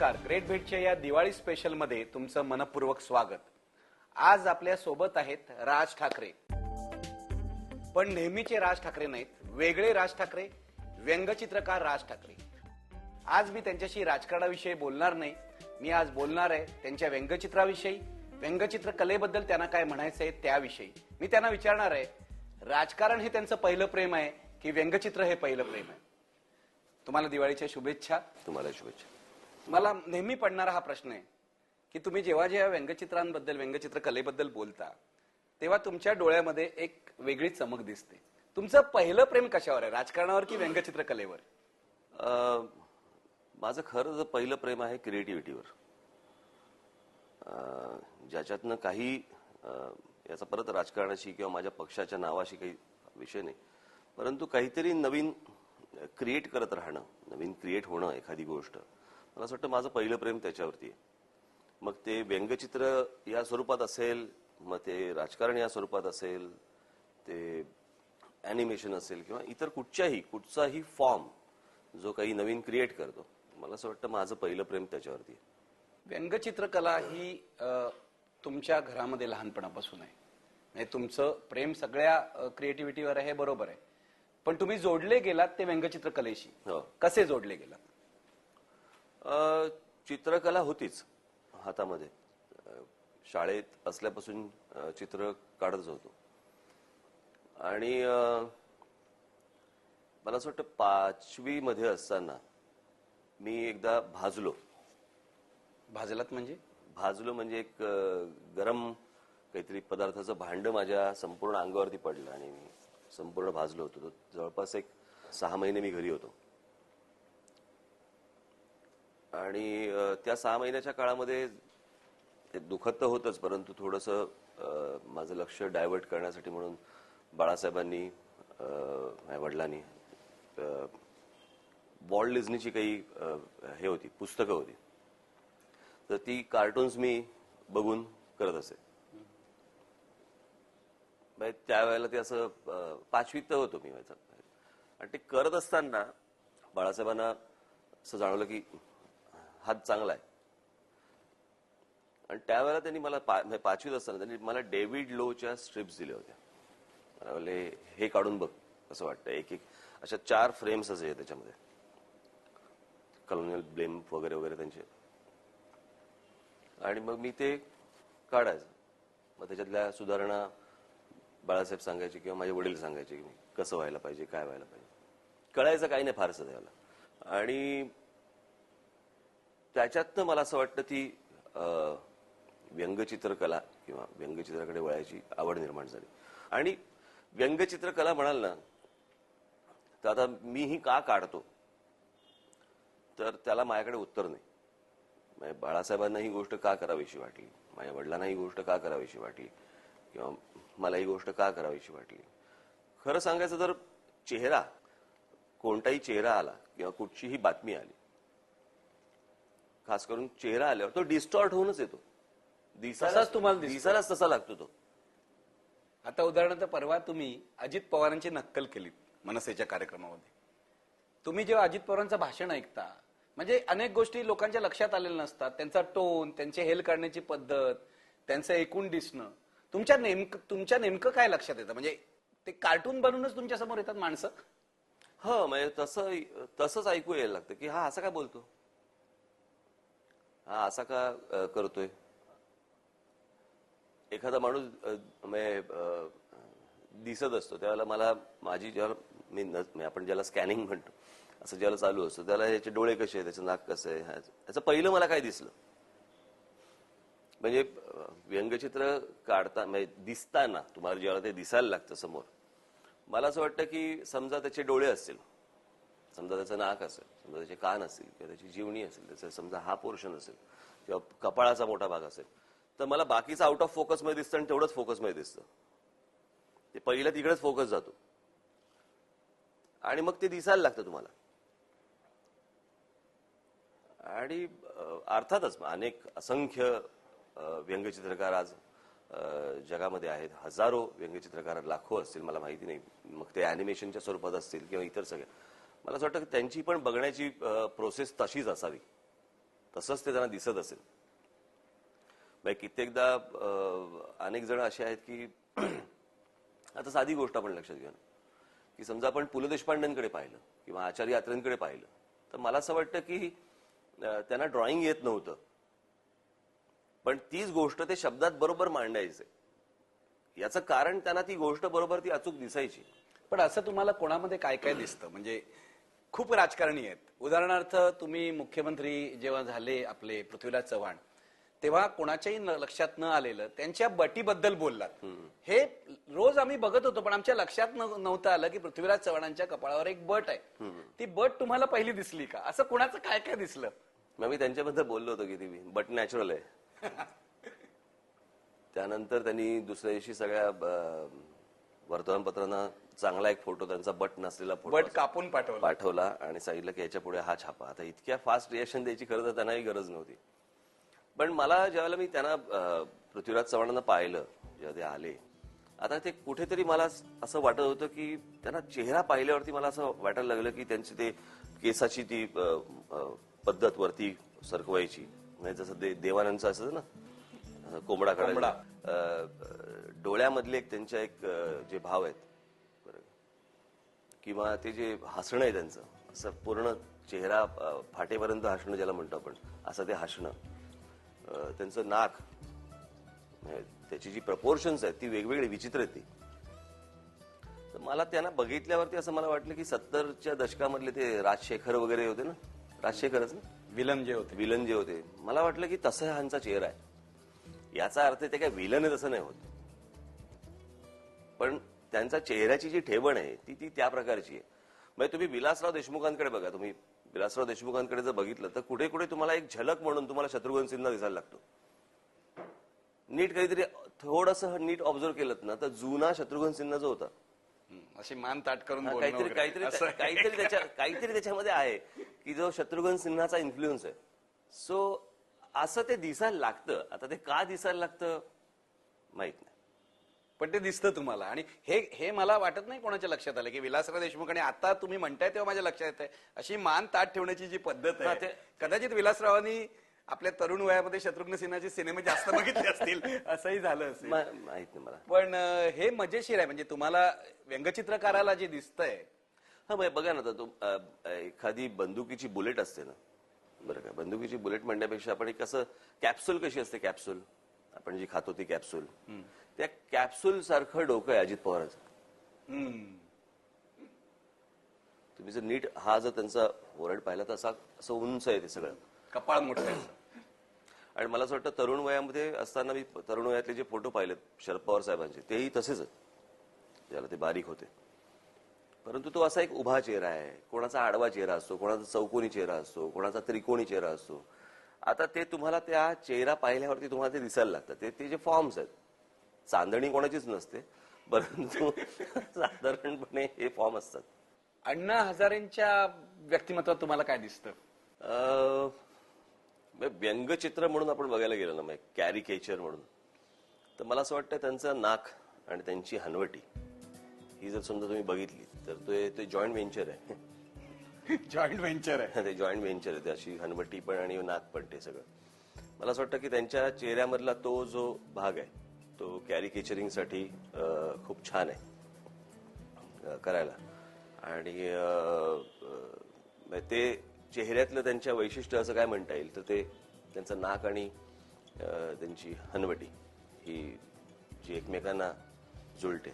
नमस्कार. ग्रेट भेटच्या या दिवाळी स्पेशलमध्ये तुमचं मनपूर्वक स्वागत. आज आपल्यासोबत आहेत राज ठाकरे. पण नेहमीचे राज ठाकरे नाहीत वेगळे राज ठाकरे व्यंगचित्रकार राज ठाकरे. आज मी त्यांच्याशी राजकारणाविषयी बोलणार नाही. मी आज बोलणार आहे त्यांच्या व्यंगचित्राविषयी. व्यंगचित्र कलेबद्दल त्यांना काय म्हणायचं आहे त्याविषयी. मी त्यांना विचारणार आहे राजकारण हे त्यांचं पहिलं प्रेम आहे की व्यंगचित्र हे पहिलं प्रेम आहे? तुम्हाला दिवाळीच्या शुभेच्छा. तुम्हाला शुभेच्छा. मला नेहमी पडणारा हा प्रश्न आहे की तुम्ही जेव्हा जेव्हा व्यंगचित्रांबद्दल व्यंगचित्र कलेबद्दल बोलता तेव्हा तुमच्या डोळ्यामध्ये एक वेगळी चमक दिसते. तुमचं पहिलं प्रेम कशावर आहे? राजकारणावर की व्यंगचित्र कलेवर अं, माझं खरं जर पहिलं प्रेम आहे क्रिएटिव्हिटीवर. ज्याच्यातनं काही याचा परत राजकारणाशी किंवा माझ्या पक्षाच्या नावाशी काही विषय नाही. परंतु काहीतरी नवीन क्रिएट करत राहणं नवीन क्रिएट होणं एखादी गोष्ट मला असं वाटतं माझं पहिलं प्रेम त्याच्यावरती आहे. मग ते व्यंगचित्र या स्वरूपात असेल मग ते राजकारण या स्वरूपात असेल ते अॅनिमेशन असेल किंवा इतर कुठच्याही कुठचाही फॉर्म जो काही नवीन क्रिएट करतो मला असं वाटतं माझं पहिलं प्रेम त्याच्यावरती आहे. व्यंगचित्रकला ही अ, तुमच्या घरामध्ये लहानपणापासून आहे. म्हणजे तुमचं प्रेम सगळ्या क्रिएटिव्हिटीवर आहे हे बरोबर आहे. पण तुम्ही जोडले गेलात ते व्यंगचित्र कलेशी हो. कसे जोडले गेलात? चित्रकला होतीच हातामध्ये. शाळेत असल्यापासून चित्र काढतच होतो. आणि मला असं वाटतं पाचवी मध्ये असताना मी एकदा भाजलो. भाजलात म्हणजे? भाजलो म्हणजे एक गरम काहीतरी पदार्थाचं भांड माझ्या संपूर्ण अंगावरती पडलं आणि मी संपूर्ण भाजलो होतो. जवळपास एक सहा महिने मी घरी होतो. आणि त्या सहा महिन्याच्या काळामध्ये ते दुखत तर होतच परंतु थोडस माझं लक्ष डायव्हर्ट करण्यासाठी म्हणून बाळासाहेबांनी माझ्या वडिलांनी वॉल्ड डिझनीची काही हे होती पुस्तकं होती. तर ती कार्टून्स मी बघून करत असे. म्हणजे त्यावेळेला ते असं पाचवी पाचवीत तर होतो मी आणि ते करत असताना बाळासाहेबांना असं जाणवलं की हात चांगला आहे. आणि त्यावेळेला त्यांनी मला पा- म्हणजे पाचवीत असताना त्यांनी मला डेव्हिड लोच्या स्ट्रिप्स दिल्या होत्या. मला बोलले हे काढून बघ असं वाटतं एक एक अशा चार फ्रेम्स असे त्याच्यामध्ये. कलोनियल ब्लेम वगैरे वगैरे त्यांचे. आणि मग मी ते काढायचं. मग त्याच्यातल्या सुधारणा बाळासाहेब सांगायचे किंवा माझे वडील सांगायचे की कसं व्हायला पाहिजे काय व्हायला पाहिजे. कळायचं काही नाही फारसं त्याला. आणि त्याच्यातनं मला असं वाटतं ती व्यंगचित्रकला किंवा व्यंगचित्राकडे वळायची आवड निर्माण झाली. आणि व्यंगचित्रकला म्हणाल ना तर आता मीही का काढतो? तर त्याला माझ्याकडे उत्तर नाही. माझ्या बाळासाहेबांना ही गोष्ट का करावीशी वाटली? माझ्या वडिलांना ही गोष्ट का करावीशी वाटली? किंवा मला ही गोष्ट का करावीशी वाटली? खरं सांगायचं तर चेहरा कोणताही चेहरा आला किंवा कुठचीही बातमी आली खास करून चेहरा आल्यावर तो डिस्टॉर्ट होऊनच येतो. तसाच तुम्हाला दिसतो. दिसायलाच तसा लागतो तो. आता उदाहरणार्थ परवा तुम्ही अजित पवारांची नक्कल केलीत मनसेच्या कार्यक्रमामध्ये. तुम्ही जेव्हा अजित पवारांचं भाषण ऐकता म्हणजे अनेक गोष्टी लोकांच्या लक्षात आलेल्या नसतात. त्यांचा टोन त्यांचे हेल काढण्याची पद्धत त्यांचं एकूण दिसणं. तुमच्या नेमकं तुमच्या नेमकं काय लक्षात येतं? म्हणजे ते कार्टून बनवूनच तुमच्यासमोर येतात माणसं? हो म्हणजे तसं तसंच ऐकू यायला लागतं की हा असा का बोलतो? हा असा का करतोय? एखादा माणूस म्हणजे दिसत असतो त्यावेळेला मला माझी जेव्हा मी आपण ज्याला स्कॅनिंग म्हणतो असं ज्याला चालू असतं त्याला याचे डोळे कसे आहेत त्याचं नाक कसं आहे याचं पहिलं मला काय दिसलं? म्हणजे व्यंगचित्र काढता म्हणजे दिसताना तुम्हाला ज्याला ते दिसायला लागतं समोर मला असं वाटतं की समजा त्याचे डोळे असतील समजा त्याचं नाक असेल समजा त्याचे कान असतील किंवा त्याची जीवणी असेल त्याचा समजा हा पोर्शन असेल किंवा कपाळाचा मोठा भाग असेल तर मला बाकीचं आउट ऑफ फोकसमध्ये दिसतं आणि तेवढंच फोकसमध्ये दिसतं. ते पहिलं तिकडेच फोकस जातो. आणि मग ते दिसायला लागतं तुम्हाला. आणि अर्थातच अनेक असंख्य व्यंगचित्रकार आज जगामध्ये आहेत. हजारो व्यंगचित्रकार लाखो असतील मला माहिती नाही. मग ते अॅनिमेशनच्या स्वरूपात असतील किंवा इतर सगळ्या. मला असं वाटतं त्यांची पण बघण्याची प्रोसेस तशीच असावी. तसंच ते त्यांना दिसत असेल. कित्येकदा अनेक जण असे आहेत की आता साधी गोष्ट आपण लक्षात घ्या की समजा आपण पु ल देशपांडेंकडे पाहिलं किंवा आचार्य यात्रेंकडे पाहिलं तर मला असं वाटतं की त्यांना ड्रॉइंग येत नव्हतं. पण तीच गोष्ट ते शब्दात बरोबर मांडायचे. याचं कारण त्यांना ती गोष्ट बरोबर ती अचूक दिसायची. पण असं तुम्हाला कोणामध्ये काय काय दिसतं? म्हणजे खूप राजकारणी आहेत. उदाहरणार्थ तुम्ही मुख्यमंत्री जेव्हा झाले आपले पृथ्वीराज चव्हाण तेव्हा कोणाच्याही लक्षात न आलेलं त्यांच्या बटीबद्दल बोललात. हे रोज आम्ही बघत होतो पण आमच्या लक्षात नव्हतं आलं की पृथ्वीराज चव्हाणांच्या कपाळावर एक बट आहे. ती बट तुम्हाला पहिली दिसली का? असं कोणाचं काय काय दिसलं? मग मी त्यांच्याबद्दल बोललो होतो किती बट नॅचरल आहे. त्यानंतर त्यांनी दुसऱ्या दिवशी सगळ्या वर्तमानपत्रांना चांगला एक फोटो त्यांचा बट नसलेला फोटो बट कापून पाठवलं. पाठवला आणि सांगितलं की याच्यापुढे हा छापा. आता इतक्या फास्ट रिएक्शन द्यायची खरं तर त्यांनाही गरज नव्हती. पण मला ज्यावेळेला मी त्यांना पृथ्वीराज चव्हाणांना पाहिलं जेव्हा ते आले आता ते कुठेतरी मला असं वाटत होतं की त्यांना चेहरा पाहिल्यावरती मला असं वाटायला लागलं की त्यांची ते केसाची ती पद्धत वरती सरकवायची. म्हणजे जसं देवानंदचं असं ना कोंबडा कोंबडा. डोळ्यामधले एक त्यांच्या एक जे भाव आहेत किंवा ते जे हसणं आहे त्यांचं असं पूर्ण चेहरा फाटेपर्यंत हसणं ज्याला म्हणतो आपण असं ते हसणं. त्यांचं नाक त्याची जी प्रपोर्शन्स आहेत ती वेगवेगळी विचित्र ती. तर मला त्यांना बघितल्यावरती असं मला वाटलं की सत्तरच्या दशकामधले ते राजशेखर वगैरे होते ना? राजशेखरच ना? विलन जे होते. विलन जे होते. मला वाटलं की तसा ह्यांचा चेहरा आहे. याचा अर्थ ते काय विलन आहे तसं नाही होत. पण त्यांचा चेहऱ्याची जी ठेवण आहे ती ती त्या प्रकारची आहे. म्हणजे तुम्ही विलासराव देशमुखांकडे बघा तुम्ही विलासराव देशमुखांकडे जर बघितलं तर कुठे कुठे तुम्हाला एक झलक म्हणून तुम्हाला शत्रुघ्न सिन्हा दिसायला लागतो. नीट काहीतरी थोडस नीट ऑब्झर्व केलं ना तर जुना शत्रुघ्न सिन्हा जो होता. अशी मान ताट करून काहीतरी. काहीतरी. काहीतरी त्याच्या काहीतरी त्याच्यामध्ये आहे की जो शत्रुघ्न सिन्हाचा इन्फ्लुएन्स आहे. सो असं ते दिसायला लागतं. आता ते का दिसायला लागतं? माहीत नाही. पण ते दिसतं तुम्हाला. आणि हे हे मला वाटत नाही कोणाच्या लक्षात आलं की विलासराव देशमुख आणि आता तुम्ही म्हणताय तेव्हा माझ्या लक्षात येत आहे अशी मान ताट ठेवण्याची जी पद्धत आहे कदाचित विलासरावांनी आपल्या तरुण वयामध्ये शत्रुघ्न सिन्हाचे सिनेमे जास्त बघितले असतील असंही झालं असेल. माहीत नाही मला. पण हे मजेशीर आहे. म्हणजे तुम्हाला व्यंगचित्रकाराला जे दिसतंय हा बघा ना तो एखादी बंदुकीची बुलेट असते ना. बरं का? बंदुकीची बुलेट म्हणण्यापेक्षा आपण एक असं कॅप्सूल कशी असते कॅप्सूल? आपण जी खातो ती कॅप्सूल त्या कॅप्सूल सारखं डोकं आहे अजित पवारांचं. तुम्ही जर नीट हा जर त्यांचा ओरड पाहिला तर असा असं उंच आहे ते सगळं. कपाळ मोठं आहे. आणि मला असं वाटतं तरुण वयामध्ये असताना मी तरुण वयातले जे फोटो पाहिलेत शरद पवार साहेबांचे तेही तसेच ज्याला ते बारीक होते. परंतु तो असा एक उभा चेहरा आहे. कोणाचा आडवा चेहरा असतो कोणाचा चौकोनी चेहरा असतो कोणाचा त्रिकोणी चेहरा असतो. आता ते तुम्हाला त्या चेहरा पाहिल्यावरती तुम्हाला ते दिसायला लागतं. ते ते जे फॉर्म्स आहेत. चांदणी कोणाचीच नसते. परंतु साधारणपणे हे फॉर्म असतात. अण्णा हजारेंच्या व्यक्तिमत्वात तुम्हाला काय दिसतं? म्हणजे व्यंगचित्र म्हणून आपण बघायला गेलो ना कॅरिकेचर म्हणून. तर मला असं वाटतं त्यांचं नाक आणि त्यांची हनवटी ही जर समजा तुम्ही बघितली तर ते ते जॉईंट व्हेंचर आहे. जॉईंट व्हेंचर आहे. ते जॉईंट व्हेंचर आहे. ते अशी हनवटी पण आणि नाक पण ते सगळं. मला असं वाटतं की त्यांच्या चेहऱ्यामधला तो जो भाग आहे तो कॅरिकेचरिंगसाठी केचरिंगसाठी खूप छान आहे करायला. आणि ते चेहऱ्यातलं त्यांच्या वैशिष्ट्य असं काय म्हणता येईल? तर ते त्यांचं नाक आणि त्यांची हनवटी ही जी एकमेकांना जुळते.